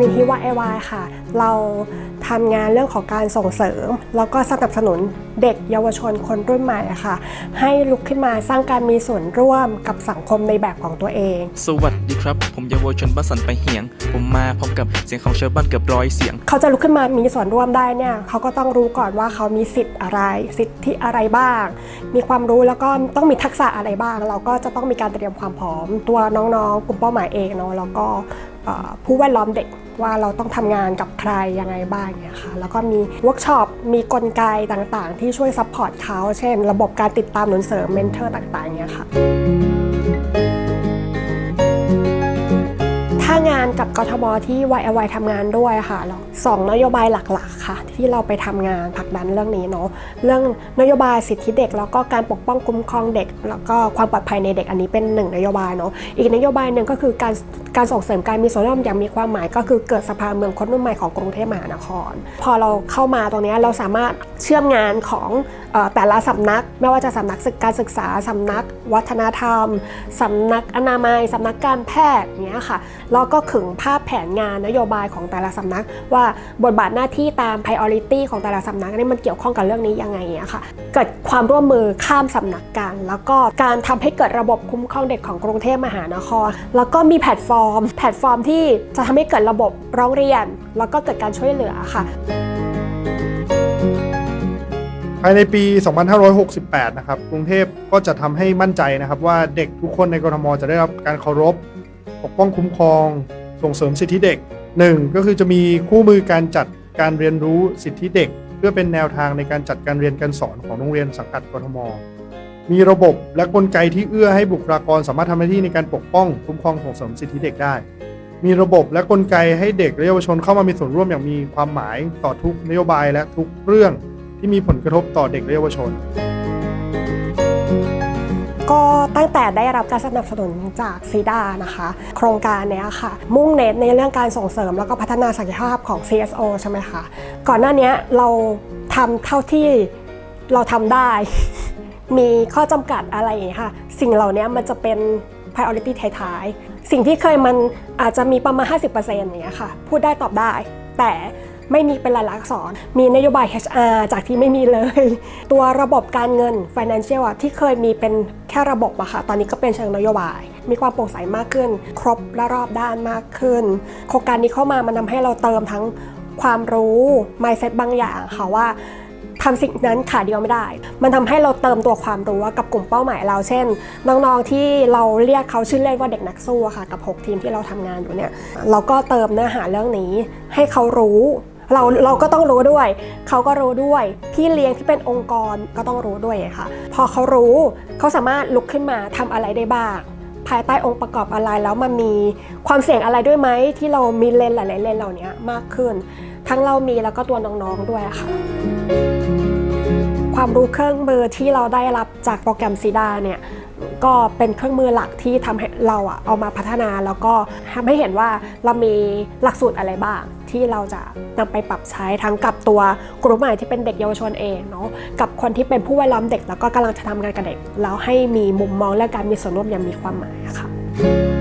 นิธิวายค่ะ เราทำงานเรื่องของการส่งเสริม แล้วก็สนับสนุนเด็กเยาวชนคนรุ่นใหม่อะค่ะ ให้ลุกขึ้นมาสร้างการมีส่วนร่วมกับสังคมในแบบของตัวเอง สวัสดีครับ ผมเยาวชนบ้านสันไปเหียง ผมมาพร้อมกับเสียงของชาวบ้านเกือบร้อยเสียง เขาจะลุกขึ้นมามีส่วนร่วมได้เนี่ยเขาก็ต้องรู้ก่อนว่าเขามีสิทธิ์อะไร สิทธิอะไรบ้าง มีความรู้แล้วก็ต้องมีทักษะอะไรบ้าง เราก็จะต้องมีการเตรียมความพร้อม ตัวน้องๆกลุ่มเป้าหมายเองเนาะแล้วก็เอ่อ ผู้แวดล้อมเด็กว่าเราต้องทำงานกับใครยังไงบ้างเนี่ยค่ะแล้วก็มีเวิร์กช็อปมีกลไกต่างๆ ที่ช่วยซัพพอร์ตเขาเช่น ระบบการติดตามหนุนเสริมเมนเทอร์ต่างๆเนี่ยค่ะ ถ้างานกับกทมที่ YLY ทำงานด้วยค่ะเราสองนโยบายหลักๆค่ะ ที่เราไปทำงานผลักดันเรื่องนี้เนาะเรื่องนโยบายสิทธิเด็ก แล้วก็การปกป้องคุ้มครองเด็ก แล้วก็ความปลอดภัยในเด็กอันนี้เป็นหนึ่งนโยบายเนาะอีกนโยบายหนึ่งก็คือการการส่งเสริมการมีส่วนร่วมอย่างมีความหมาย ก็คือเกิดสภาเมืองคนรุ่นใหม่ของกรุงเทพมหานคร พอเราเข้ามาตรงนี้เราสามารถเชื่อมงานของออแต่ละสำนัก ไม่ว่าจะสำนักศึการศึกษาสำนัก วัฒนธรรมสำนักอนามัยสำนักการแพทย์เงี้ยค่ะแล้วก็ขึงภาพแผนงานนโยบายของแต่ละสำนัก ว่าบทบาทหน้าที่ตาม priority ของแต่ละสำนักนี่มันเกี่ยวข้องกับเรื่องนี้ยังไงอย่างเงี้ยค่ะเกิดความร่วมมือข้ามสำนักกัน แล้วก็การทำให้เกิดระบบคุ้มครองเด็กของกรุงเทพมหานคร แล้วก็มีแพลตฟอร์ม แพลตฟอร์มที่จะทำให้เกิดระบบร้องเรียน แล้วก็เกิดการช่วยเหลือค่ะภายในปี 2568 นะครับ กรุงเทพก็จะทำให้มั่นใจนะครับว่าเด็กทุกคนในกรทมจะได้รับการเคารพ ปกป้องคุ้มครอง ส่งเสริมสิทธิเด็ก 1. ก็คือจะมีคู่มือการจัดการเรียนรู้สิทธิเด็ก เพื่อเป็นแนวทางในการจัดการเรียนการสอนของโรงเรียนสังกัดกรทม มีระบบและกลไกที่เอื้อให้บุคลากรสามารถทำหน้าที่ในการปกป้องคุ้มครองส่งเสริมสิทธิเด็กได้ มีระบบและกลไกให้เด็กและเยาวชนเข้ามามีส่วนร่วมอย่างมีความหมายต่อทุกนโยบายและทุกเรื่องที่มีผลกระทบต่อเด็กและเยาวชน ตั้งแต่ได้รับการสนับสนุนจากซีดานะคะ โครงการเนี้ยค่ะ มุ่งเน้นในเรื่องการส่งเสริมแล้วก็พัฒนาศักยภาพของ CSO ใช่ไหมคะ ก่อนหน้านี้เราทำเท่าที่เราทำได้ มีข้อจำกัดอะไรอย่างเงี้ยค่ะ สิ่งเหล่านี้มันจะเป็น priority ท้ายๆ สิ่งที่เคยมันอาจจะมีประมาณ 50%อย่างเงี้ยค่ะ พูดได้ตอบได้ แต่ ไม่มีเป็นลายลักษณ์อักษร มีนโยบาย HR จากที่ไม่มีเลย ตัวระบบการเงิน financial อะที่เคยมีเป็นแค่ระบบอะค่ะ ตอนนี้ก็เป็นเชิงนโยบาย มีความโปร่งใสมากขึ้น ครบและรอบด้านมากขึ้น โครงการนี้เข้ามามันทำให้เราเติมทั้งความรู้ mindset บางอย่างค่ะว่าทำสิ่งนั้นขาเดียวไม่ได้ มันทำให้เราเติมตัวความรู้กับกลุ่มเป้าหมายเรา เช่น น้องๆที่เราเรียกเขาชื่อเล่นว่าเด็กนักสู้อะค่ะ กับ 6 ทีมที่เราทำงานอยู่เนี่ย เราก็เติมเนื้อหาเรื่องนี้ ให้เขารู้ เราเราก็ต้องรู้ด้วย เขาก็รู้ด้วย พี่เลี้ยงที่เป็นองค์กรก็ต้องรู้ด้วยค่ะ พอเขารู้เขาสามารถลุกขึ้นมาทำอะไรได้บ้าง ภายใต้องค์ประกอบอะไรแล้วมันมีความเสี่ยงอะไรด้วยไหมที่เรามีเลนส์หลายๆเลนส์เหล่านี้มากขึ้น ทั้งเรามีแล้วก็ตัวน้องๆด้วยค่ะ ความรู้เครื่องมือที่เราได้รับจากโปรแกรมซีดาเนี่ยก็เป็นเครื่องมือหลักที่ทำให้เราอะเอามาพัฒนาแล้วก็ทำให้เห็นว่าเรามีหลักสูตรอะไรบ้าง ที่เราจะนำไปปรับใช้ทั้งกับตัวกลุ่มใหม่ที่เป็นเด็กเยาวชนเองเนาะกับคนที่เป็นผู้แวดล้อมเด็กแล้วก็กำลังจะทำงานกับเด็ก แล้วให้มีมุมมองและการมีส่วนร่วมอย่างมีความหมายะค่ะ